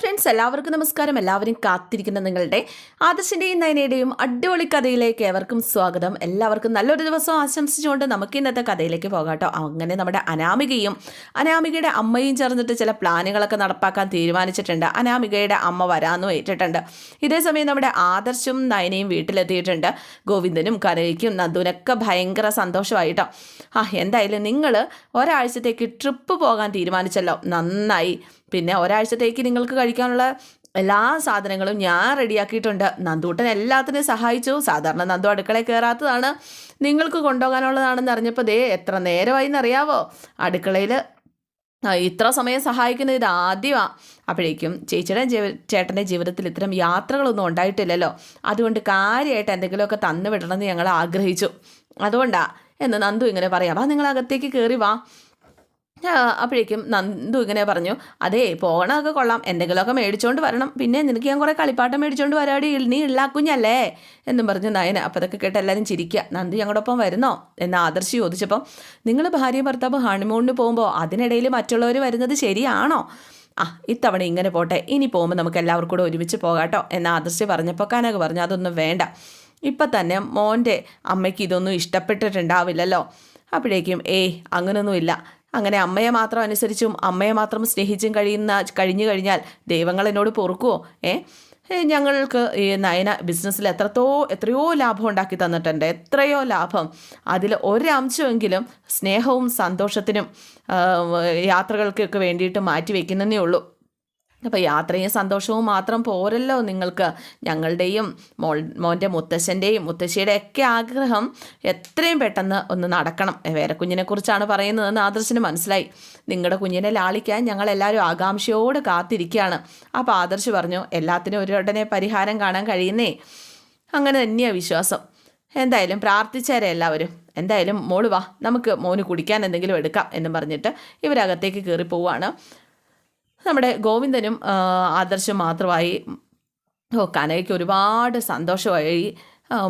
Friends എല്ലാവർക്കും നമസ്കാരം. എല്ലാവരും കാത്തിരിക്കുന്ന നിങ്ങളുടെ ആദർശിന്റെയും നയനയുടെയും അടിപൊളി കഥയിലേക്ക് ഏവർക്കും സ്വാഗതം. എല്ലാവർക്കും നല്ലൊരു ദിവസം ആശംസിച്ചുകൊണ്ട് നമുക്ക് ഇന്നത്തെ കഥയിലേക്ക് പോകാട്ടോ. അങ്ങനെ നമ്മുടെ അനാമികയും അനാമികയുടെ അമ്മയും ചേർന്നിട്ട് ചില പ്ലാനുകളൊക്കെ നടപ്പാക്കാൻ തീരുമാനിച്ചിട്ടുണ്ട്. അനാമികയുടെ അമ്മ വരാമെന്ന് ഏറ്റിട്ടുണ്ട്. ഇതേസമയം നമ്മുടെ ആദർശും നയനയും വീട്ടിലെത്തിയിട്ടുണ്ട്. ഗോവിന്ദനും കരയ്ക്കും നന്ദുവിനൊക്കെ ഭയങ്കര സന്തോഷമായിട്ടോ. ആ എന്തായാലും നിങ്ങൾ ഒരാഴ്ചത്തേക്ക് ട്രിപ്പ് പോകാൻ തീരുമാനിച്ചല്ലോ. നന്നായി. പിന്നെ ഒരാഴ്ചത്തേക്ക് നിങ്ങൾക്ക് കഴിക്കാനുള്ള എല്ലാ സാധനങ്ങളും ഞാൻ റെഡിയാക്കിയിട്ടുണ്ട്. നന്ദൂട്ടൻ എല്ലാത്തിനും സഹായിച്ചു. സാധാരണ നന്ദു അടുക്കളയിൽ കയറാത്തതാണ്. നിങ്ങൾക്ക് കൊണ്ടുപോകാനുള്ളതാണെന്ന് അറിഞ്ഞപ്പോൾ ദേ എത്ര നേരമായി എന്നറിയാവോ? അടുക്കളയിൽ ഇത്ര സമയം സഹായിക്കുന്നത് ഇത് ആദ്യമാണ് അപ്പോഴേക്കും ചേച്ചിയുടെ ജീവ ചേട്ടന്റെ ജീവിതത്തിൽ ഇത്തരം യാത്രകളൊന്നും ഉണ്ടായിട്ടില്ലല്ലോ. അതുകൊണ്ട് കാര്യമായിട്ട് എന്തെങ്കിലുമൊക്കെ തന്നു വിടണമെന്ന് ഞങ്ങൾ ആഗ്രഹിച്ചു. അതുകൊണ്ടാണ് എന്ന് നന്ദു ഇങ്ങനെ പറയാം. വാ നിങ്ങൾ അകത്തേക്ക് കയറി വാ. അപ്പോഴേക്കും നന്ദു ഇങ്ങനെ പറഞ്ഞു അതേ പോകണമൊക്കെ കൊള്ളാം. എന്തെങ്കിലുമൊക്കെ മേടിച്ചുകൊണ്ട് വരണം. പിന്നെ നിനക്ക് ഞാൻ കുറേ കളിപ്പാട്ടം മേടിച്ചുകൊണ്ട് വരാടി. നീ ഇള്ളാക്കുഞ്ഞല്ലേ എന്നും പറഞ്ഞു നയന. അപ്പോൾ അതൊക്കെ കേട്ട് എല്ലാവരും ചിരിക്കുക നന്ദു ഞങ്ങളോടൊപ്പം വരുന്നോ? എന്ന് ആദർശി ചോദിച്ചപ്പം നിങ്ങൾ ഭാര്യ ഭർത്താവ് ഹണിമൂണിന് പോകുമ്പോൾ അതിനിടയിൽ മറ്റുള്ളവർ വരുന്നത് ശരിയാണോ? ആ ഇത്തവണ ഇങ്ങനെ പോട്ടെ. ഇനി പോകുമ്പോൾ നമുക്ക് എല്ലാവർക്കും കൂടെ ഒരുമിച്ച് പോകാട്ടോ. എന്ന് ആദർശി പറഞ്ഞപ്പോൾ കനക പറഞ്ഞു അതൊന്നും വേണ്ട. ഇപ്പം തന്നെ മോന്റെ അമ്മയ്ക്ക് ഇതൊന്നും ഇഷ്ടപ്പെട്ടിട്ടുണ്ടാവില്ലല്ലോ. അപ്പോഴേക്കും ഏയ് അങ്ങനൊന്നുമില്ല അങ്ങനെ അമ്മയെ മാത്രം അനുസരിച്ചും അമ്മയെ മാത്രം സ്നേഹിച്ചും കഴിയുന്ന കഴിഞ്ഞു കഴിഞ്ഞാൽ ദൈവങ്ങൾ എന്നോട് പൊറുക്കുമോ ഏ? ഞങ്ങൾക്ക് ഈ നയന ബിസിനസ്സിൽ എത്രത്തോ എത്രയോ ലാഭം ഉണ്ടാക്കി തന്നിട്ടുണ്ട്. എത്രയോ ലാഭം. അതിൽ ഒരംശമെങ്കിലും സ്നേഹവും സന്തോഷത്തിനും യാത്രകൾക്കൊക്കെ വേണ്ടിയിട്ട് മാറ്റി വയ്ക്കുന്നതേ ഉള്ളൂ. അപ്പോൾ യാത്രയും സന്തോഷവും മാത്രം പോരല്ലോ നിങ്ങൾക്ക്. ഞങ്ങളുടെയും മോൾ മോന്റെ മുത്തശ്ശന്റെയും മുത്തശ്ശിയുടെ ഒക്കെ ആഗ്രഹം എത്രയും പെട്ടെന്ന് ഒന്ന് നടക്കണം. വേറെ കുഞ്ഞിനെക്കുറിച്ചാണ് പറയുന്നതെന്ന് ആദർശിന് മനസ്സിലായി. നിങ്ങളുടെ കുഞ്ഞിനെ ലാളിക്കാൻ ഞങ്ങൾ എല്ലാവരും ആകാംക്ഷയോട് കാത്തിരിക്കുകയാണ്. അപ്പോൾ ആദർശ് പറഞ്ഞു എല്ലാത്തിനും ഒരു ഉടനെ പരിഹാരം കാണാൻ കഴിയുന്നേ? അങ്ങനെ തന്നെയാണ് വിശ്വാസം. എന്തായാലും പ്രാർത്ഥിച്ചേരെ എല്ലാവരും. എന്തായാലും മോൾ വാ നമുക്ക് മോന് കുടിക്കാൻ എന്തെങ്കിലും എടുക്കാം എന്ന് പറഞ്ഞിട്ട് ഇവരകത്തേക്ക് കയറി പോവുകയാണ് നമ്മുടെ ഗോവിന്ദനും ആദർശം മാത്രമായി ഓ കനകയ്ക്ക് ഒരുപാട് സന്തോഷമായി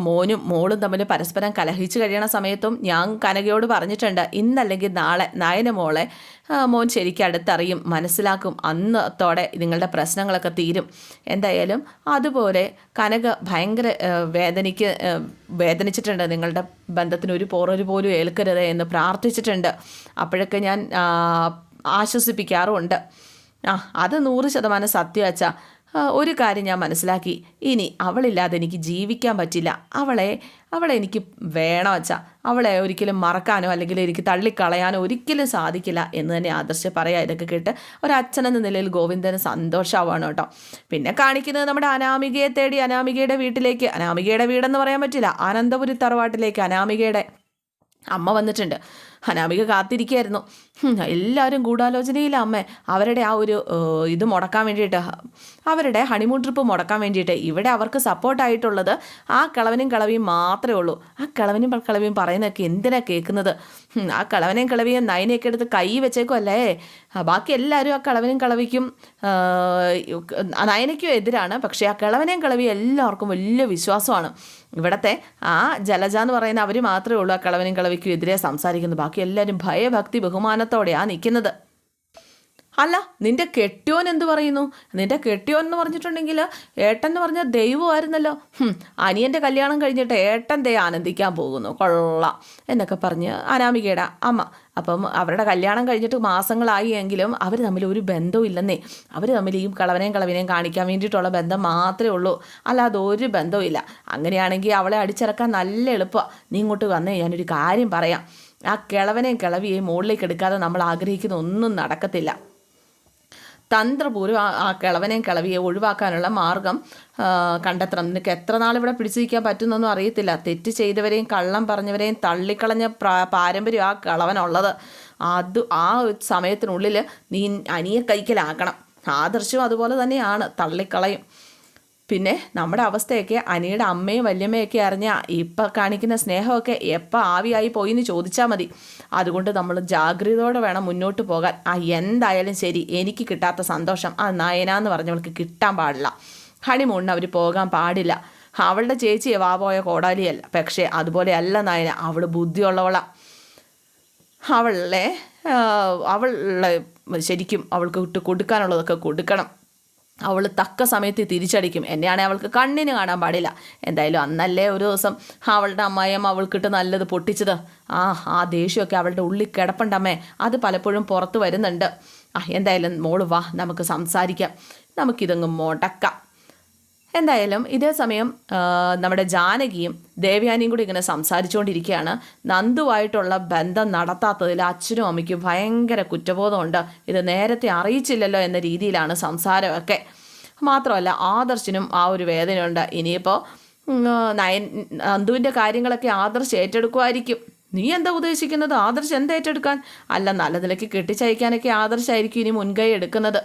മോനും മോളും തമ്മിൽ പരസ്പരം കലഹിച്ചു കഴിയണ സമയത്തും ഞാൻ കനകയോട് പറഞ്ഞിട്ടുണ്ട് ഇന്നല്ലെങ്കിൽ നാളെ നയന മോളെ മോൻ ശരിക്കും അടുത്തറിയും മനസ്സിലാക്കും അന്നത്തോടെ നിങ്ങളുടെ പ്രശ്നങ്ങളൊക്കെ തീരും. എന്തായാലും അതുപോലെ കനക ഭയങ്കര വേദനയ്ക്ക് വേദനിച്ചിട്ടുണ്ട് നിങ്ങളുടെ ബന്ധത്തിന് ഒരു പോറൊരു പോലും ഏൽക്കരുത് എന്ന് പ്രാർത്ഥിച്ചിട്ടുണ്ട്. അപ്പോഴൊക്കെ ഞാൻ ആശ്വസിപ്പിക്കാറുമുണ്ട്. ആ അത് നൂറ് ശതമാനം സത്യം ഒരു കാര്യം ഞാൻ മനസ്സിലാക്കി. ഇനി അവളില്ലാതെ എനിക്ക് ജീവിക്കാൻ പറ്റില്ല. അവളെ അവളെ എനിക്ക് വേണം അച്ഛാ. അവളെ ഒരിക്കലും മറക്കാനോ അല്ലെങ്കിൽ എനിക്ക് തള്ളിക്കളയാനോ ഒരിക്കലും സാധിക്കില്ല എന്ന് തന്നെ ആദർശ പറയാം. ഇതൊക്കെ കേട്ട് ഒരച്ഛൻ എന്ന നിലയിൽ ഗോവിന്ദന് സന്തോഷമാവാണ് കേട്ടോ. പിന്നെ കാണിക്കുന്നത് നമ്മുടെ അനാമികയെ തേടി അനാമികയുടെ വീട്ടിലേക്ക്. അനാമികയുടെ വീടെന്ന് പറയാൻ പറ്റില്ല. അനന്തപുരി തറവാട്ടിലേക്ക് അനാമികയുടെ അമ്മ വന്നിട്ടുണ്ട്. അനാമിക കാത്തിരിക്കുകയായിരുന്നു എല്ലാവരും ഗൂഢാലോചനയില്ല അമ്മ. അവരുടെ ആ ഒരു ഇത് മുടക്കാൻ വേണ്ടിയിട്ട് അവരുടെ ഹണിമൂൺ ട്രിപ്പ് മുടക്കാൻ വേണ്ടിയിട്ട് ഇവിടെ അവർക്ക് സപ്പോർട്ടായിട്ടുള്ളത് ആ കളവനും കളവിയും മാത്രമേ ഉള്ളൂ. ആ കളവനും കളവിയും പറയുന്നതൊക്കെ എന്തിനാ കേൾക്കുന്നത്? ആ കളവനെയും കളവിയും നയനെയൊക്കെ എടുത്ത് കൈ വെച്ചേക്കുമല്ലേ ബാക്കി എല്ലാവരും ആ കളവനും കളവിക്കും നയനയ്ക്കും എതിരാണ്. പക്ഷേ ആ കളവനെയും കളവിയും എല്ലാവർക്കും വലിയ വിശ്വാസമാണ്. ഇവിടത്തെ ആ ജലജ എന്ന് പറയുന്ന അവർ മാത്രമേ ഉള്ളൂ ആ കളവനും കളവിക്കും എതിരെ സംസാരിക്കുന്നത്. ബാക്കി എല്ലാവരും ഭയഭക്തി ബഹുമാനത്തോടെയാണ് നിൽക്കുന്നത് അല്ല നിന്റെ കെട്ടിയോൻ എന്ത് പറയുന്നു? നിന്റെ കെട്ടിയോൻ എന്ന് പറഞ്ഞിട്ടുണ്ടെങ്കിൽ ഏട്ടൻ എന്ന് പറഞ്ഞാൽ ദൈവമായിരുന്നല്ലോ. അനിയന്റെ കല്യാണം കഴിഞ്ഞിട്ട് ഏട്ടൻ ദേ ആനന്ദിക്കാൻ പോകുന്നു. കൊള്ളാം എന്നൊക്കെ പറഞ്ഞ് അനാമികയുടെ അമ്മ. അപ്പം അവരുടെ കല്യാണം കഴിഞ്ഞിട്ട് മാസങ്ങളായി എങ്കിലും അവർ തമ്മിൽ ഒരു ബന്ധവും ഇല്ലെന്നേ. അവർ തമ്മിൽ ഈ കളവനെയും കളവിനെയും കാണിക്കാൻ വേണ്ടിയിട്ടുള്ള ബന്ധം മാത്രമേ ഉള്ളൂ. അല്ലാതെ ഒരു ബന്ധവും ഇല്ല. അങ്ങനെയാണെങ്കിൽ അവളെ അടിച്ചിറക്കാൻ നല്ല എളുപ്പമാണ് നീ ഇങ്ങോട്ട് വന്നേ ഞാനൊരു കാര്യം പറയാം. ആ കിളവനെയും കിളവിയെയും മുകളിലേക്ക് എടുക്കാതെ നമ്മൾ ആഗ്രഹിക്കുന്ന ഒന്നും നടക്കത്തില്ല. തന്ത്രപൂർവം ആ- കിളവനെയും കിളവിയെ ഒഴിവാക്കാനുള്ള മാർഗം കണ്ടെത്തണം. നിനക്ക് എത്ര നാൾ ഇവിടെ പിടിച്ചു നിൽക്കാൻ പറ്റുന്നൊന്നും അറിയത്തില്ല. തെറ്റ് ചെയ്തവരെയും കള്ളം പറഞ്ഞവരെയും തള്ളിക്കളഞ്ഞ പ്രാ- പാരമ്പര്യം ആ കിളവനുള്ളത്. അത് ആ സമയത്തിനുള്ളിൽ നീ അനിയെ കൈക്കലാക്കണം. ആദർശവും അതുപോലെ തന്നെയാണ്. തള്ളിക്കളയും. പിന്നെ നമ്മുടെ അവസ്ഥയൊക്കെ അനിയുടെ അമ്മയും വല്യമ്മയൊക്കെ അറിഞ്ഞാൽ ഇപ്പം കാണിക്കുന്ന സ്നേഹമൊക്കെ എപ്പോൾ ആവിയായി പോയി എന്ന് ചോദിച്ചാൽ മതി. അതുകൊണ്ട് നമ്മൾ ജാഗ്രതയോടെ വേണം മുന്നോട്ട് പോകാൻ. ആ എന്തായാലും ശരി എനിക്ക് കിട്ടാത്ത സന്തോഷം. ആ നയന എന്ന് പറഞ്ഞവൾക്ക് കിട്ടാൻ പാടില്ല. ഹണിമൂണിന് അവർ പോകാൻ പാടില്ല. അവളുടെ ചേച്ചിയെ വാ പോയ കോടാലിയല്ല. പക്ഷേ അതുപോലെയല്ല നയന അവൾ ബുദ്ധിയുള്ളവളാ. അവളെ അവളെ ശരിക്കും അവൾക്ക് കൊടുക്കാനുള്ളതൊക്കെ കൊടുക്കണം. അവൾ തക്ക സമയത്ത് തിരിച്ചടിക്കും. എന്നെയാണെങ്കിൽ അവൾക്ക് കണ്ണിന് കാണാൻ പാടില്ല. എന്തായാലും അന്നല്ലേ ഒരു ദിവസം അവളുടെ അമ്മായിയമ്മ അവൾക്കിട്ട് നല്ലത് പൊട്ടിച്ചത്. ആ ആ ദേഷ്യമൊക്കെ അവളുടെ ഉള്ളിൽ കിടപ്പുണ്ടമ്മേ. അത് പലപ്പോഴും പുറത്ത് വരുന്നുണ്ട്. ആ എന്തായാലും മോൾ വാ നമുക്ക് സംസാരിക്കാം. നമുക്കിതങ്ങ് മുടക്കാം. എന്തായാലും ഇതേ സമയം നമ്മുടെ ജാനകിയും ദേവയാനിയും കൂടി ഇങ്ങനെ സംസാരിച്ചുകൊണ്ടിരിക്കുകയാണ്. നന്ദുവായിട്ടുള്ള ബന്ധം നടത്താത്തതിൽ അച്ഛനും അമ്മയ്ക്കും ഭയങ്കര കുറ്റബോധമുണ്ട്. ഇത് നേരത്തെ അറിയിച്ചില്ലല്ലോ എന്ന രീതിയിലാണ് സംസാരമൊക്കെ. മാത്രമല്ല ആദർശിനും ആ ഒരു വേദനയുണ്ട്. ഇനിയിപ്പോൾ നയൻ നന്ദുവിന്റെ കാര്യങ്ങളൊക്കെ ആദർശ് ഏറ്റെടുക്കുമായിരിക്കും. നീ എന്താ ഉദ്ദേശിക്കുന്നത്? ആദർശ് എന്താ ഏറ്റെടുക്കാൻ? അല്ല നല്ല നിലയ്ക്ക് കെട്ടിച്ചയക്കാനൊക്കെ ആദർശായിരിക്കും ഇനി മുൻകൈ എടുക്കുന്നത്.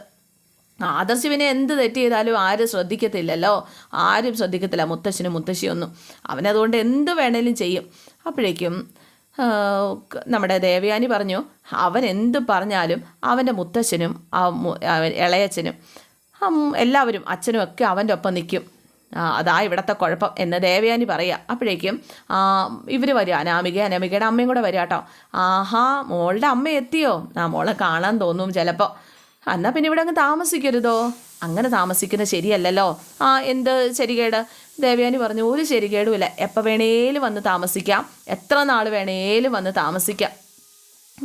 ആദർശ് പിന്നെ എന്ത് തെറ്റ് ചെയ്താലും ആരും ശ്രദ്ധിക്കത്തില്ലല്ലോ? ആരും ശ്രദ്ധിക്കത്തില്ല. മുത്തശ്ശനും മുത്തശ്ശിയൊന്നും അവനതുകൊണ്ട് എന്ത് വേണേലും ചെയ്യും. അപ്പോഴേക്കും നമ്മുടെ ദേവയാനി പറഞ്ഞു അവൻ എന്ത് പറഞ്ഞാലും അവന്റെ മുത്തശ്ശനും ഇളയച്ചനും എല്ലാവരും അച്ഛനും ഒക്കെ അവന്റെ ഒപ്പം നിൽക്കും. അതാ ഇവിടുത്തെ കുഴപ്പം എന്ന് ദേവയാനി പറയുക. അപ്പോഴേക്കും ഇവർ വരിക. അനാമിക അനാമികയുടെ അമ്മയും കൂടെ വരിക കേട്ടോ. ആഹാ മോളുടെ അമ്മ എത്തിയോ? ആ മോളെ കാണാൻ തോന്നും ചിലപ്പോൾ എന്നാ പിന്നെ ഇവിടെ അങ്ങ് താമസിക്കരുതോ? അങ്ങനെ താമസിക്കുന്നത് ശരിയല്ലല്ലോ. ആ എന്ത് ശരികേട്? ദേവയാനി പറഞ്ഞു ഒരു ശരികേടുമില്ല. എപ്പോൾ വേണേലും വന്ന് താമസിക്കാം. എത്ര നാൾ വേണേലും വന്ന് താമസിക്കാം.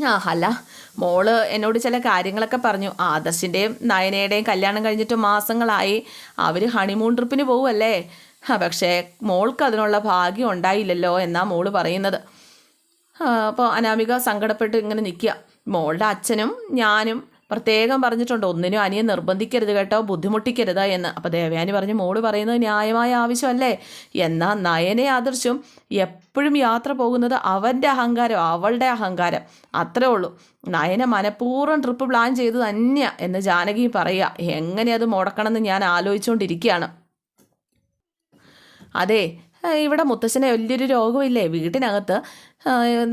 ആ അല്ല മോൾ എന്നോട് ചില കാര്യങ്ങളൊക്കെ പറഞ്ഞു. ആദർശിന്റെയും നയനയുടെയും കല്യാണം കഴിഞ്ഞിട്ട് മാസങ്ങളായി. അവർ ഹണിമൂൺ ട്രിപ്പിന് പോവുമല്ലേ ആ, പക്ഷേ മോൾക്ക് അതിനുള്ള ഭാഗ്യം ഉണ്ടായില്ലല്ലോ എന്നാ മോൾ പറയുന്നത്. അപ്പോൾ അനാമിക സങ്കടപ്പെട്ട് ഇങ്ങനെ നിൽക്കുക. മോളുടെ അച്ഛനും ഞാനും പ്രത്യേകം പറഞ്ഞിട്ടുണ്ട് ഒന്നിനും അനിയെ നിർബന്ധിക്കരുത് കേട്ടോ ബുദ്ധിമുട്ടിക്കരുത് എന്ന്. അപ്പോൾ ദേവയാനി പറഞ്ഞു മോൾ പറയുന്നത് ന്യായമായ ആവശ്യമല്ലേ? എന്നാൽ നയനെ ആദർശം എപ്പോഴും യാത്ര പോകുന്നത് അവന്റെ അഹങ്കാരം അവളുടെ അഹങ്കാരം. അത്രേ ഉള്ളൂ. നയന മനഃപൂർവം ട്രിപ്പ് പ്ലാൻ ചെയ്ത് തന്നെയാണ് എന്ന് ജാനകി പറയുക. എങ്ങനെ അത് മുടക്കണമെന്ന് ഞാൻ ആലോചിച്ചുകൊണ്ടിരിക്കുകയാണ് അതെ ഇവിടെ മുത്തശ്ശനെ വലിയൊരു രോഗമില്ലേ? വീട്ടിനകത്ത്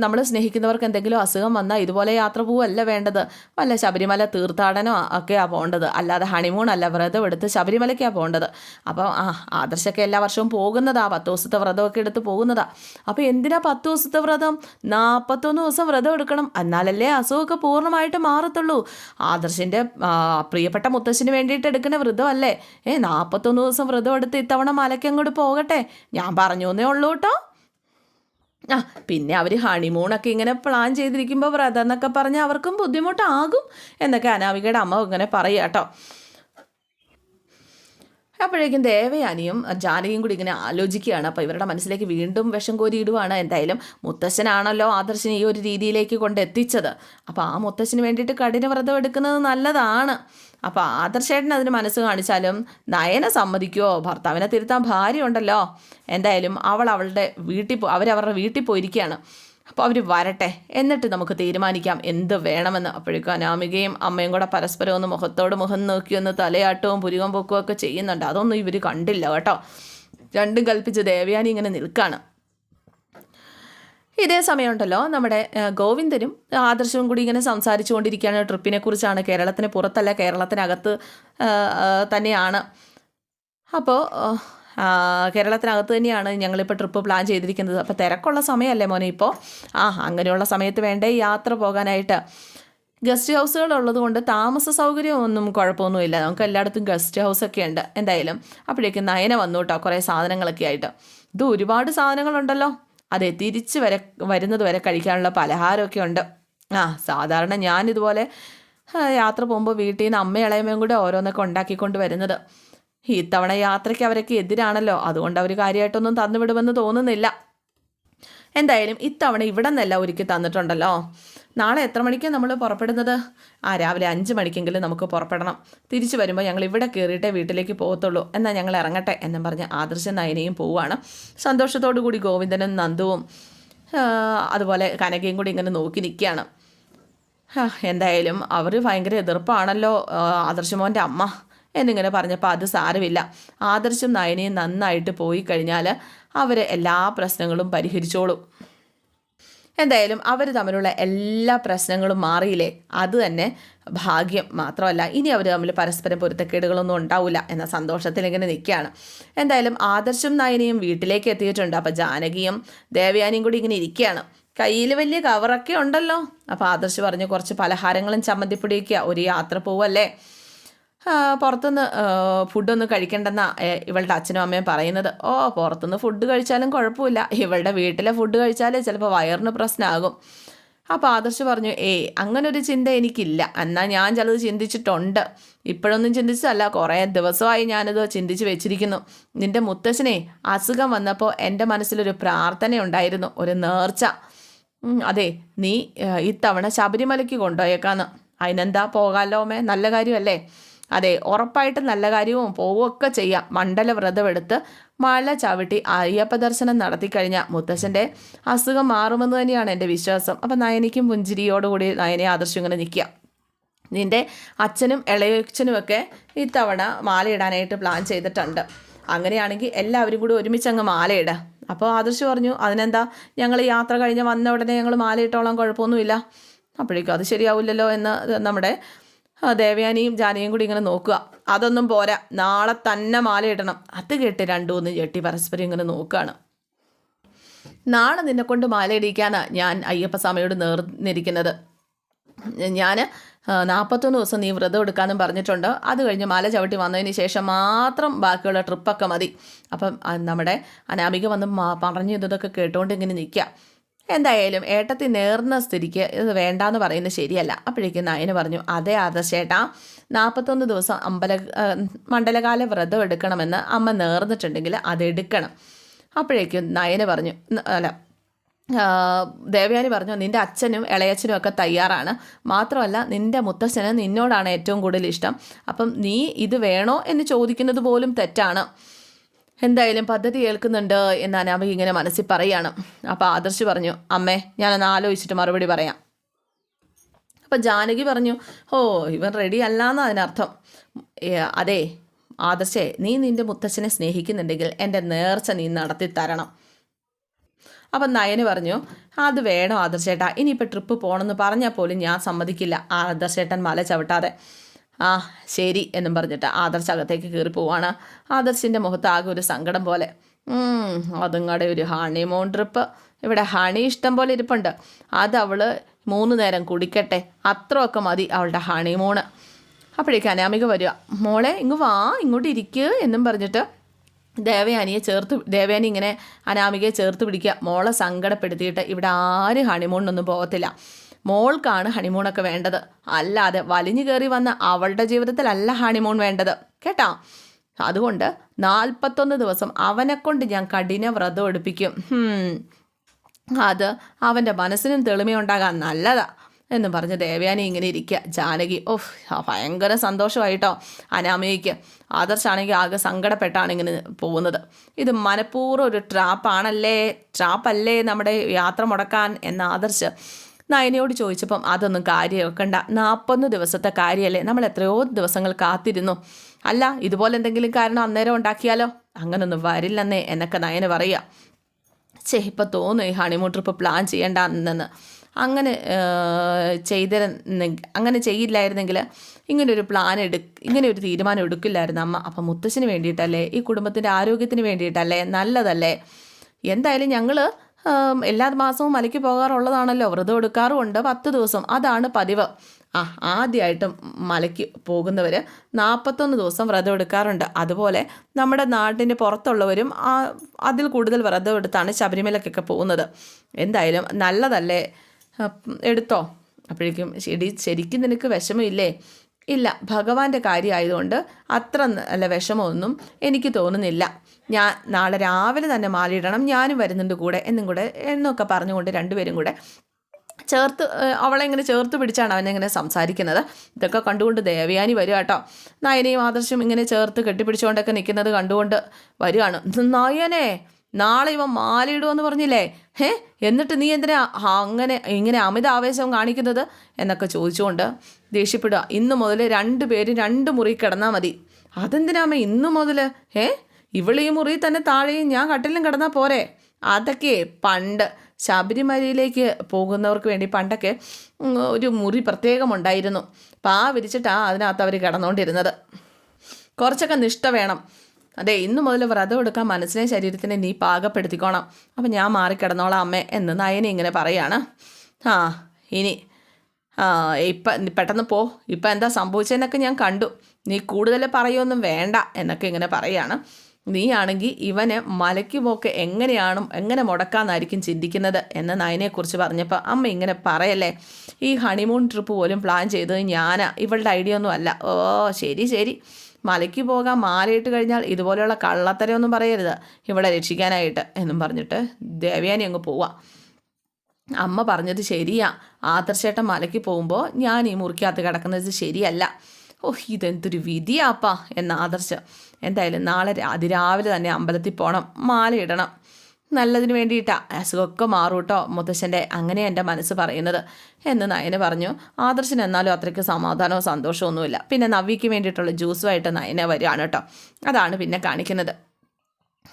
നമ്മൾ സ്നേഹിക്കുന്നവർക്ക് എന്തെങ്കിലും അസുഖം വന്നാൽ ഇതുപോലെ യാത്ര പോവല്ല വേണ്ടത്. വല്ല ശബരിമല തീർത്ഥാടനം ഒക്കെയാണ് പോകേണ്ടത് അല്ലാതെ ഹണിമൂൺ അല്ല വ്രതം എടുത്ത് ശബരിമലയ്ക്കാണ് പോകേണ്ടത് അപ്പോൾ ആ ആദർശമൊക്കെ എല്ലാ വർഷവും പോകുന്നതാ. പത്ത് ദിവസത്തെ വ്രതമൊക്കെ എടുത്ത് പോകുന്നതാ. അപ്പോൾ എന്തിനാ പത്ത് ദിവസത്തെ വ്രതം? നാൽപ്പത്തൊന്ന് ദിവസം വ്രതം എടുക്കണം. എന്നാലല്ലേ അസുഖമൊക്കെ പൂർണമായിട്ട് മാറത്തുള്ളൂ. ആദർശിന്റെ പ്രിയപ്പെട്ട മുത്തശ്ശിന് വേണ്ടിയിട്ട് എടുക്കുന്ന വ്രതമല്ലേ? ഏ നാൽപ്പത്തൊന്ന് ദിവസം വ്രതം എടുത്ത് ഇത്തവണ മലയ്ക്ക് അങ്ങോട്ട് പോകട്ടെ? ഞാൻ പറഞ്ഞു എന്നേ ഉള്ളൂ കേട്ടോ ആ പിന്നെ അവർ ഹണിമൂണൊക്കെ ഇങ്ങനെ പ്ലാൻ ചെയ്തിരിക്കുമ്പോൾ വ്രതം എന്നൊക്കെ പറഞ്ഞാൽ അവർക്കും ബുദ്ധിമുട്ടാകും എന്നൊക്കെ അനാമികയുടെ അമ്മ ഇങ്ങനെ പറയുക കേട്ടോ. അപ്പോഴേക്കും ദേവയാനിയും ജാനകിയും കൂടി ഇങ്ങനെ ആലോചിക്കുകയാണ്. അപ്പോൾ ഇവരുടെ മനസ്സിലേക്ക് വീണ്ടും വിഷം കോരിയിടുവാണ്. എന്തായാലും മുത്തശ്ശനാണല്ലോ ആദർശിനെ ഈ ഒരു രീതിയിലേക്ക് കൊണ്ടെത്തിച്ചത്. അപ്പോൾ ആ മുത്തശ്ശന് വേണ്ടിയിട്ട് കഠിന വ്രതം എടുക്കുന്നത് നല്ലതാണ്. അപ്പോൾ ആദർശേട്ടൻ അതിന് മനസ്സ് കാണിച്ചാലും നയന സമ്മതിക്കുമോ ഭർത്താവിനെ തിരുത്താൻ ഭാര്യ ഉണ്ടല്ലോ എന്തായാലും അവൾ അവളുടെ വീട്ടിൽ അവരവരുടെ വീട്ടിൽ പോയിരിക്കുകയാണ്. അപ്പോൾ അവർ വരട്ടെ. എന്നിട്ട് നമുക്ക് തീരുമാനിക്കാം എന്ത് വേണമെന്ന്. അപ്പോഴേക്കും അനാമികയും അമ്മയും കൂടെ പരസ്പരം ഒന്ന് മുഖത്തോട് മുഖം നോക്കി ഒന്ന് തലയാട്ടവും പുരുകം പൊക്കവും ഒക്കെ ചെയ്യുന്നുണ്ട്. അതൊന്നും ഇവർ കണ്ടില്ല കേട്ടോ. രണ്ടും കൽപ്പിച്ച് ദേവയാനി ഇങ്ങനെ നിൽക്കുകയാണ് ഇതേ സമയമുണ്ടല്ലോ. നമ്മുടെ ഗോവിന്ദനും ആദർശവും കൂടി ഇങ്ങനെ സംസാരിച്ചുകൊണ്ടിരിക്കുകയാണ് ട്രിപ്പിനെ കുറിച്ചാണ്. കേരളത്തിന് പുറത്തല്ല കേരളത്തിനകത്ത് തന്നെയാണ്. അപ്പോൾ കേരളത്തിനകത്ത് തന്നെയാണ് ഞങ്ങളിപ്പോൾ ട്രിപ്പ് പ്ലാൻ ചെയ്തിരിക്കുന്നത്. അപ്പോൾ തിരക്കുള്ള സമയമല്ലേ മോനെ ഇപ്പോൾ ആ അങ്ങനെയുള്ള സമയത്ത് വേണ്ടേ യാത്ര പോകാനായിട്ട്. ഗസ്റ്റ് ഹൗസുകൾ ഉള്ളതുകൊണ്ട് താമസ സൗകര്യമൊന്നും കുഴപ്പമൊന്നുമില്ല. നമുക്ക് എല്ലായിടത്തും ഗസ്റ്റ് ഹൗസൊക്കെ ഉണ്ട്. എന്തായാലും അപ്പോഴേക്കും നയന വന്നു കേട്ടോ കുറേ സാധനങ്ങളൊക്കെ ആയിട്ട്. ഇത് ഒരുപാട് സാധനങ്ങളുണ്ടല്ലോ. അതെ തിരിച്ച് വരെ വരുന്നത് വരെ കഴിക്കാനുള്ള പലഹാരമൊക്കെ ഉണ്ട്. ആ സാധാരണ ഞാനിതുപോലെ യാത്ര പോകുമ്പോൾ വീട്ടിൽ നിന്ന് അമ്മ കൂടെ ഓരോന്നൊക്കെ ഉണ്ടാക്കിക്കൊണ്ട് വരുന്നത്. ഇത്തവണ യാത്രയ്ക്ക് അവരൊക്കെ എതിരാണല്ലോ. അതുകൊണ്ട് അവർ കാര്യമായിട്ടൊന്നും തന്നുവിടുമെന്ന് തോന്നുന്നില്ല. എന്തായാലും ഇത്തവണ ഇവിടെ നിന്നല്ല ഒരുക്കി തന്നിട്ടുണ്ടല്ലോ. നാളെ എത്ര മണിക്കാണ് നമ്മൾ പുറപ്പെടുന്നത്? ആ രാവിലെ അഞ്ച് മണിക്കെങ്കിലും നമുക്ക് പുറപ്പെടണം. തിരിച്ചു വരുമ്പോൾ ഞങ്ങൾ ഇവിടെ കയറിയിട്ടേ വീട്ടിലേക്ക് പോകത്തുള്ളൂ. എന്നാൽ ഞങ്ങൾ ഇറങ്ങട്ടെ എന്നും പറഞ്ഞ് ആദർശ നയനയും പോവുകയാണ് സന്തോഷത്തോടു കൂടി ഗോവിന്ദനും നന്ദുവും അതുപോലെ കനകയും കൂടി ഇങ്ങനെ നോക്കി നിൽക്കുകയാണ്. എന്തായാലും അവർ ഭയങ്കര എതിർപ്പാണല്ലോ ആദർശ ആദർശമോന്റെ അമ്മ. എന്നിങ്ങനെ പറഞ്ഞപ്പോൾ അത് സാരമില്ല. ആദർശം നയനയും നന്നായിട്ട് പോയി കഴിഞ്ഞാൽ അവർ എല്ലാ പ്രശ്നങ്ങളും പരിഹരിച്ചോളും. എന്തായാലും അവർ തമ്മിലുള്ള എല്ലാ പ്രശ്നങ്ങളും മാറിയില്ലേ? അത് തന്നെ ഭാഗ്യം മാത്രമല്ല. ഇനി അവർ തമ്മിൽ പരസ്പരം പൊരുത്തക്കേടുകളൊന്നും ഉണ്ടാവില്ല എന്ന സന്തോഷത്തിൽ ഇങ്ങനെ നിൽക്കുകയാണ്. എന്തായാലും ആദർശം നയനയും വീട്ടിലേക്ക് എത്തിയിട്ടുണ്ട്. അപ്പോൾ ജാനകിയും ദേവയാനിയും കൂടി ഇങ്ങനെ ഇരിക്കുകയാണ്. കയ്യിൽ വലിയ കവറൊക്കെ ഉണ്ടല്ലോ. അപ്പോൾ ആദർശ് പറഞ്ഞു കുറച്ച് പലഹാരങ്ങളും ചമ്മന്തിപ്പൊടിയൊക്കെയാണ് ഒരു യാത്ര പോവല്ലേ? പുറത്തുനിന്ന് ഫുഡൊന്നും കഴിക്കണ്ടെന്നാ ഇവളുടെ അച്ഛനും അമ്മയും പറയുന്നത്. ഓ പുറത്തുനിന്ന് ഫുഡ് കഴിച്ചാലും കുഴപ്പമില്ല. ഇവളുടെ വീട്ടിലെ ഫുഡ് കഴിച്ചാലേ ചിലപ്പോൾ വയറിന് പ്രശ്നമാകും അപ്പോൾ ആദർശ് പറഞ്ഞു ഏയ് അങ്ങനൊരു ചിന്ത എനിക്കില്ല. എന്നാൽ ഞാൻ ചിലത് ചിന്തിച്ചിട്ടുണ്ട്. ഇപ്പോഴൊന്നും ചിന്തിച്ചതല്ല. കുറേ ദിവസമായി ഞാനത് ചിന്തിച്ച് വെച്ചിരിക്കുന്നു. നിന്റെ മുത്തശ്ശനെ അസുഖം വന്നപ്പോൾ എന്റെ മനസ്സിലൊരു പ്രാർത്ഥന ഉണ്ടായിരുന്നു ഒരു നേർച്ച. അതെ നീ ഇത്തവണ ശബരിമലയ്ക്ക് കൊണ്ടുപോയേക്കാന്ന്. അതിനെന്താ പോകാലോ മേ നല്ല കാര്യമല്ലേ? അതെ ഉറപ്പായിട്ടും നല്ല കാര്യവും പോവുകയൊക്കെ ചെയ്യാം. മണ്ഡല വ്രതമെടുത്ത് മല ചവിട്ടി അയ്യപ്പ ദർശനം നടത്തി കഴിഞ്ഞാൽ മുത്തശ്ശന്റെ അസുഖം മാറുമെന്ന് തന്നെയാണ് എന്റെ വിശ്വാസം. അപ്പം നയനിക്കും പുഞ്ചിരിയോടുകൂടി നയനെ ആദർശം ഇങ്ങനെ നിൽക്കുക. നിന്റെ അച്ഛനും ഇളയച്ഛനുമൊക്കെ ഇത്തവണ മാലയിടാനായിട്ട് പ്ലാൻ ചെയ്തിട്ടുണ്ട്. അങ്ങനെയാണെങ്കിൽ എല്ലാവരും കൂടി ഒരുമിച്ച് അങ്ങ് മാലയിടുക അപ്പോൾ ആദർശ് പറഞ്ഞു അതിനെന്താ? ഞങ്ങൾ യാത്ര കഴിഞ്ഞ് വന്ന ഉടനെ ഞങ്ങൾ മാലയിട്ടോളാം കുഴപ്പമൊന്നുമില്ല. അപ്പോഴേക്കും അത് ശരിയാവില്ലല്ലോ എന്ന് നമ്മുടെ ദേവയാനിയും ജാനയും കൂടി ഇങ്ങനെ നോക്കുക. അതൊന്നും പോരാ. നാളെ തന്നെ മാല ഇടണം. അത് കേട്ട് രണ്ടു മൂന്ന് ചെട്ടി പരസ്പരം ഇങ്ങനെ നോക്കുകയാണ് നാളെ നിന്നെക്കൊണ്ട് മാലയിടിക്കാനാണ് ഞാൻ അയ്യപ്പസ്വാമിയോട് നേർന്നിരിക്കുന്നത്. ഞാൻ നാൽപ്പത്തൊന്ന് ദിവസം നീ വ്രതം എടുക്കാനും പറഞ്ഞിട്ടുണ്ട്. അത് കഴിഞ്ഞ് മാല ചവിട്ടി വന്നതിന് ശേഷം മാത്രം ബാക്കിയുള്ള ട്രിപ്പൊക്കെ മതി. അപ്പം നമ്മുടെ അനാമിക വന്ന് പറഞ്ഞു ഇതൊക്കെ കേട്ടുകൊണ്ട് ഇങ്ങനെ നിൽക്കുക എന്തായാലും ഏട്ടത്തി നേർന്ന സ്ഥിതിക്ക് ഇത് വേണ്ടാന്ന് പറയുന്നത് ശരിയല്ല. അപ്പോഴേക്കും നായന് പറഞ്ഞു അതേ ആദർശേട്ടാ നാൽപ്പത്തൊന്ന് ദിവസം അമ്പല മണ്ഡലകാല വ്രതം എടുക്കണമെന്ന് അമ്മ നേർന്നിട്ടുണ്ടെങ്കിൽ അതെടുക്കണം അപ്പോഴേക്കും നയന് പറഞ്ഞു അല്ല ദേവയാനി പറഞ്ഞു നിന്റെ അച്ഛനും ഇളയച്ഛനും ഒക്കെ തയ്യാറാണ്. മാത്രമല്ല നിന്റെ മുത്തച്ഛന് നിന്നോടാണ് ഏറ്റവും കൂടുതൽ ഇഷ്ടം. അപ്പം നീ ഇത് വേണോ? എന്ന് ചോദിക്കുന്നത് പോലും തെറ്റാണ്. എന്തായാലും പദ്ധതി കേൾക്കുന്നുണ്ട് എന്ന് അനാമ ഇങ്ങനെ മനസ്സിൽ പറയാണ്. അപ്പോൾ ആദർശ് പറഞ്ഞു അമ്മേ ഞാനൊന്ന് ആലോചിച്ചിട്ട് മറുപടി പറയാം. അപ്പം ജാനകി പറഞ്ഞു ഓ ഇവൻ റെഡി അല്ലാന്ന് അതിനർത്ഥം. അതെ ആദർശേ നീ നിന്റെ മുത്തച്ഛനെ സ്നേഹിക്കുന്നുണ്ടെങ്കിൽ എന്റെ നേർച്ച നീ നടത്തി തരണം. അപ്പം നയന് പറഞ്ഞു അത് വേണം ആദർശേട്ടാ ഇനിയിപ്പോൾ ട്രിപ്പ് പോകണമെന്ന് പറഞ്ഞാൽ പോലും ഞാൻ സമ്മതിക്കില്ല. ആദർശേട്ടൻ മല ചവിട്ടാതെ. ആ ശരി എന്നും പറഞ്ഞിട്ട് ആദർശ് അകത്തേക്ക് കയറി പോവാണ്. ആദർശിന്റെ മുഖത്ത് ആകെ ഒരു സങ്കടം പോലെ. അതുങ്ങടെ ഒരു ഹണിമൂൺ ട്രിപ്പ് ഇവിടെ ഹണി ഇഷ്ടം പോലെ ഇരിപ്പുണ്ട്. അത് അവൾ മൂന്ന് നേരം കുടിക്കട്ടെ. അത്രയൊക്കെ മതി അവളുടെ ഹണിമൂണ് അപ്പോഴേക്ക് അനാമിക വരിക. മോളെ ഇങ്ങ് വാ ഇങ്ങോട്ട് ഇരിക്കുക എന്നും പറഞ്ഞിട്ട് ദേവയാനിയെ ചേർത്ത് ദേവയാനി ഇങ്ങനെ അനാമികയെ ചേർത്ത് പിടിക്കുക. മോളെ സങ്കടപ്പെടുത്തിയിട്ട് ഇവിടെ ആരും ഹണിമൂണിനൊന്നും പോകത്തില്ല. മോൾക്കാണ് ഹണിമൂണൊക്കെ വേണ്ടത്. അല്ലാതെ വലിഞ്ഞു കയറി വന്ന അവളുടെ ജീവിതത്തിലല്ല ഹണിമൂൺ വേണ്ടത്. കേട്ടാ? അതുകൊണ്ട് നാൽപ്പത്തൊന്ന് ദിവസം അവനെ കൊണ്ട് ഞാൻ കഠിന വ്രതം എടുപ്പിക്കും. അത് അവന്റെ മനസ്സിനും തെളിമയുണ്ടാകാൻ നല്ലതാ എന്ന് പറഞ്ഞ് ദേവയാനി ഇങ്ങനെ ഇരിക്കുക ജാനകി ഓഹ് ഭയങ്കര സന്തോഷമായിട്ടോ അനാമയ്ക്ക് ആദർശാണെങ്കിൽ ആകെ സങ്കടപ്പെട്ടാണ് ഇങ്ങനെ പോകുന്നത്. ഇത് മനഃപൂർവം ഒരു ട്രാപ്പാണല്ലേ ട്രാപ്പല്ലേ നമ്മുടെ യാത്ര മുടക്കാൻ? എന്ന ആദർശ് നയനയോട് ചോദിച്ചപ്പം അതൊന്നും കാര്യം വെക്കണ്ട നാൽപ്പത്തൊന്ന് ദിവസത്തെ കാര്യമല്ലേ നമ്മൾ എത്രയോ ദിവസങ്ങൾ കാത്തിരുന്നു. അല്ല ഇതുപോലെ എന്തെങ്കിലും കാരണം അന്നേരം ഉണ്ടാക്കിയാലോ? അങ്ങനൊന്നും വരില്ലെന്നേ എന്നൊക്കെ നയന പറയുക ചേ ഇപ്പം തോന്നുന്നു ഈ ഹണിമൂൺ ട്രിപ്പ് പ്ലാൻ ചെയ്യേണ്ടെന്ന് അങ്ങനെ ചെയ്തിരുന്നെങ്കിൽ അങ്ങനെ ചെയ്യില്ലായിരുന്നെങ്കിൽ ഇങ്ങനെ ഒരു പ്ലാൻ എടു ഇങ്ങനെ ഒരു തീരുമാനം എടുക്കില്ലായിരുന്നു അമ്മ. അപ്പം മുത്തശ്ശന് വേണ്ടിയിട്ടല്ലേ? ഈ കുടുംബത്തിന്റെ ആരോഗ്യത്തിന് വേണ്ടിയിട്ടല്ലേ? നല്ലതല്ലേ? എന്തായാലും ഞങ്ങൾ എല്ലാ മാസവും മലയ്ക്ക് പോകാറുള്ളതാണല്ലോ. വ്രതം എടുക്കാറുമുണ്ട്. പത്ത് ദിവസം. അതാണ് പതിവ്. ആ ആദ്യമായിട്ട് മലയ്ക്ക് പോകുന്നവർ നാൽപ്പത്തൊന്ന് ദിവസം വ്രതം എടുക്കാറുണ്ട്. അതുപോലെ നമ്മുടെ നാട്ടിന്റെ പുറത്തുള്ളവരും അതിൽ കൂടുതൽ വ്രതം എടുത്താണ് ശബരിമലക്കൊക്കെ പോകുന്നത്. എന്തായാലും നല്ലതല്ലേ? എടുത്തോ? അപ്പോഴേക്കും ശരി ശരിക്കും നിനക്ക് വിഷമമില്ലേ? ഇല്ല ഭഗവാന്റെ കാര്യമായതുകൊണ്ട് അത്ര നല്ല വിഷമമൊന്നും എനിക്ക് തോന്നുന്നില്ല. ഞാൻ നാളെ രാവിലെ തന്നെ മാലയിടണം ഞാനും വരുന്നുണ്ട് കൂടെ എന്നും കൂടെ എന്നൊക്കെ പറഞ്ഞുകൊണ്ട് രണ്ടുപേരും കൂടെ ചേർത്ത് അവളെ ഇങ്ങനെ ചേർത്ത് പിടിച്ചാണ് അവനെങ്ങനെ സംസാരിക്കുന്നത്. ഇതൊക്കെ കണ്ടുകൊണ്ട് ദേവയാനി വരിക കേട്ടോ. നയനയും ആദർശം ഇങ്ങനെ ചേർത്ത് കെട്ടിപ്പിടിച്ചുകൊണ്ടൊക്കെ നിൽക്കുന്നത് കണ്ടുകൊണ്ട് വരികയാണ്. നയനെ നാളെ ഇവൻ മാലയിടുമെന്ന് പറഞ്ഞില്ലേ? ഹേ എന്നിട്ട് നീ എന്തിനാ അങ്ങനെ ഇങ്ങനെ അമിത ആവേശം കാണിക്കുന്നത്? എന്നൊക്കെ ചോദിച്ചുകൊണ്ട് ദേഷ്യപ്പെടുക. ഇന്ന് മുതൽ രണ്ട് പേര് രണ്ട് മുറി കിടന്നാൽ മതി. അതെന്തിനാമ ഇന്ന് മുതൽ ഏ ഇവളീ മുറി തന്നെ താഴെയും ഞാൻ കട്ടിലും കിടന്നാൽ പോരെ? അതൊക്കെ പണ്ട് ശബരിമലയിലേക്ക് പോകുന്നവർക്ക് വേണ്ടി പണ്ടൊക്കെ ഒരു മുറി പ്രത്യേകമുണ്ടായിരുന്നു. പാ വിരിച്ചിട്ടാണ് അതിനകത്ത് അവർ കിടന്നുകൊണ്ടിരുന്നത് കുറച്ചൊക്കെ നിഷ്ഠ വേണം. അതെ ഇന്നു മുതൽ വ്രതം എടുക്കാൻ മനസ്സിനെ ശരീരത്തിനെ നീ പാകപ്പെടുത്തിക്കോണം. അപ്പം ഞാൻ മാറിക്കിടന്നോളാം അമ്മേ എന്ന് നയനെ ഇങ്ങനെ പറയാണ്. ആ ഇനി ആ ഇപ്പം പെട്ടെന്ന് പോ. ഇപ്പം എന്താ സംഭവിച്ചതെന്നൊക്കെ ഞാൻ കണ്ടു. നീ കൂടുതൽ പറയുമൊന്നും വേണ്ട എന്നൊക്കെ ഇങ്ങനെ പറയാണ്. നീയാണെങ്കിൽ ഇവനെ മലയ്ക്ക് പോക്ക് എങ്ങനെയാണ് എങ്ങനെ മുടക്കാമെന്നായിരിക്കും ചിന്തിക്കുന്നത് എന്ന് നയനെക്കുറിച്ച് പറഞ്ഞപ്പോൾ അമ്മ ഇങ്ങനെ പറയല്ലേ ഈ ഹണിമൂൺ ട്രിപ്പ് പോലും പ്ലാൻ ചെയ്തത് ഞാനാ. ഇവളുടെ ഐഡിയ ഒന്നും അല്ല. ഓ ശരി ശരി. മലയ്ക്ക് പോകാൻ മാലയിട്ട് കഴിഞ്ഞാൽ ഇതുപോലെയുള്ള കള്ളത്തരമൊന്നും പറയരുത്. ഇവിടെ രക്ഷിക്കാനായിട്ട് എന്നും പറഞ്ഞിട്ട് ദേവയാനി അങ്ങ് പോവാം. അമ്മ പറഞ്ഞത് ശരിയാ. ആദർശേട്ടൻ മലയ്ക്ക് പോകുമ്പോൾ ഞാൻ ഈ മുറിക്കകത്ത് കിടക്കുന്നത് ശരിയല്ല. ഓ ഇതെന്തൊരു വിധിയാപ്പാ എന്ന ആദർശ്. എന്തായാലും നാളെ അതിരാവിലെ തന്നെ അമ്പലത്തിൽ പോകണം മാലയിടണം. നല്ലതിന് വേണ്ടിയിട്ടാ. അസുഖമൊക്കെ മാറും കേട്ടോ മുത്തശ്ശന്റെ അങ്ങനെ എന്റെ മനസ്സ് പറയുന്നത്. എന്ന് നയന് പറഞ്ഞു. ആദർശൻ എന്നാലും അത്രയ്ക്ക് സമാധാനമോ സന്തോഷമോ ഒന്നുമില്ല. പിന്നെ നവ്യയ്ക്ക് വേണ്ടിയിട്ടുള്ള ജ്യൂസുമായിട്ട് നയന വരികയാണ് കേട്ടോ. അതാണ് പിന്നെ കാണിക്കുന്നത്.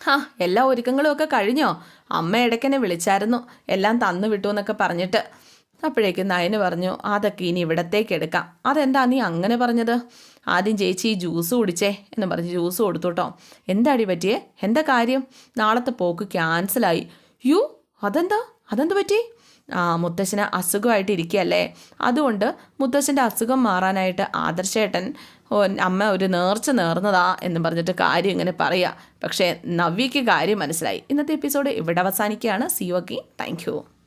ആ എല്ലാ ഒരുക്കങ്ങളും ഒക്കെ കഴിഞ്ഞോ? അമ്മ ഇടയ്ക്കെന്നെ വിളിച്ചായിരുന്നു. എല്ലാം തന്നു വിട്ടു എന്നൊക്കെ പറഞ്ഞിട്ട്. അപ്പോഴേക്കും നയന് പറഞ്ഞു അതൊക്കെ ഇനി ഇവിടത്തേക്ക് എടുക്കാം. അതെന്താ നീ അങ്ങനെ പറഞ്ഞത്? ആദ്യം ചേച്ചി ഈ ജ്യൂസ് കുടിച്ചേ എന്ന് പറഞ്ഞ് ജ്യൂസ് കൊടുത്തു കേട്ടോ. എന്താടി പറ്റിയേ? എന്താ കാര്യം? നാളത്തെ പോക്ക് ക്യാൻസലായി. യു അതെന്താ? അതെന്ത് പറ്റി? ആ മുത്തശ്ശന് അസുഖമായിട്ട് ഇരിക്കുകയല്ലേ? അതുകൊണ്ട് മുത്തശ്ശന്റെ അസുഖം മാറാനായിട്ട് ആദർശേട്ടൻ അമ്മ ഒരു നേർച്ച നേർന്നതാ എന്ന് പറഞ്ഞിട്ട് കാര്യം ഇങ്ങനെ പറയുക പക്ഷേ നവ്യയ്ക്ക് കാര്യം മനസ്സിലായി. ഇന്നത്തെ എപ്പിസോഡ് ഇവിടെ അവസാനിക്കുകയാണ്. C okay thank